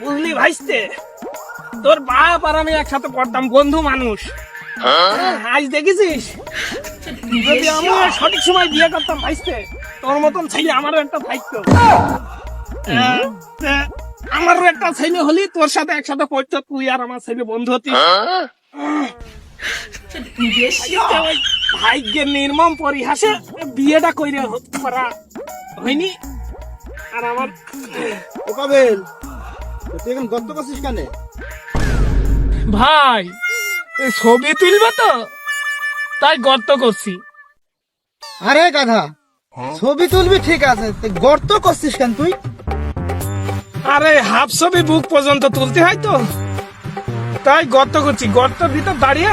বুঝলি ভাইস্তে তোর বাপ আর আমি একসাথে পড়তাম বন্ধু মানুষ। আজ দেখেছিস? যদি আমি সঠিক সময় বিয়ে করতাম ভাইস্তে তোর মতন ছেলে আমারও একটা থাকতো আমারও একটা ছেলে হলি তোর সাথে একসাথে পড়তো তুই আর আমার ছেলে বন্ধু হতি। ভাগ্যের নির্মম পরিহাসে বিয়েটা কইরে করা হয়নি? আর আমার ও কাবেল তুই এখন গর্ত করছিস কেন? ভাই ছবি তুলবে তো? তাই গর্ত করছি। আরে গাধা ছবি তুলবি ঠিক আছে গর্ত করছিস কেন তুই? আরে হাফ ছবি বুক পর্যন্ত তুলতে হয় তো। তাই গর্ত করছি গর্তের ভিতর দাঁড়িয়ে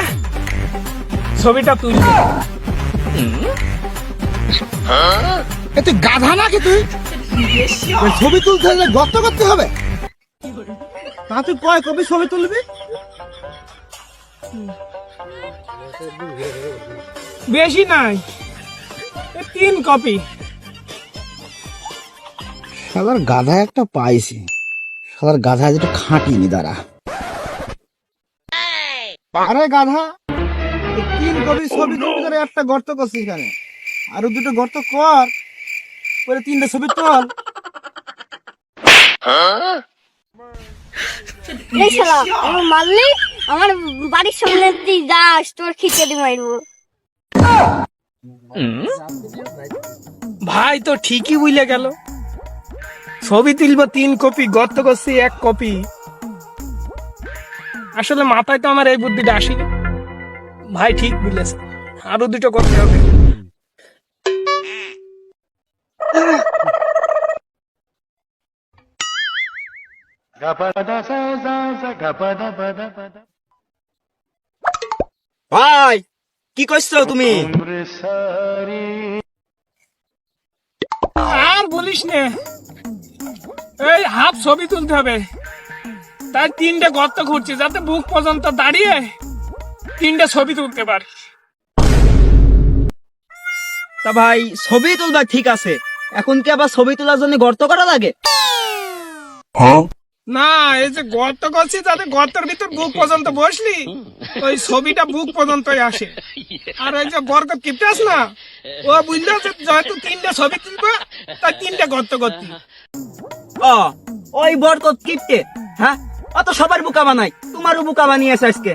ছবিটা তুলছি এ তুই গাধা নাকি তুই? ছবি তুলতে হলে গর্ত করতে হবে? তা তুই কয় কবি ছবি তুলবি? বেশি নাই। তিন কপি। সাদার গাধা একটা পাইছি। সাদার গাধা যেটা খাটিনি দাঁড়া। আরে গাধা তিন কবি ছবি তুলতে করে একটা গর্ত করছিস কেন আরও দুটো গর্ত কর। পরে তিনটে ছবি তোল। এই শালা আমার মারলি? আমার বাড়ির সামনে তুই যাস তোর খিচুড়ি মারবো। ভাই তো ঠিকই বুঝলে গেল। ছবি তুলব তিন কপি গর্ত করছি এক কপি। আসলে মাথায় তো আমার এই বুদ্ধিটা আসেনি। ভাই ঠিক বুঝলেছে। আরও দুটো করতে হবে। ভাই কি করছ তুমি? আর বলিস না। এই হাফ ছবি তুলতে হবে। তাই তিনটে গর্ত খুঁজছি যাতে বুক পর্যন্ত দাঁড়িয়ে তিনটে ছবি তুলতে পারি। তা ভাই ছবি তুলবা ঠিক আছে। এখন কি আবার ছবি তোলার জন্য গর্ত করা লাগে? না এই যে গর্ত করছি যাতে গর্তের ভিতর বুক পর্যন্ত বসলি? ওই ছবিটা বুক পর্যন্তই আসে। আর এই যে বরকত কিপটাস না ও বুঝলো যে যেহেতু তিনটে ছবি তুলবে তাই তিনটে গর্ত করতি। ও ওই বরকত কিপটে হ্যাঁ? অত সবার বুকা বানাই তোমারও বুকা বানিয়েছে আজকে।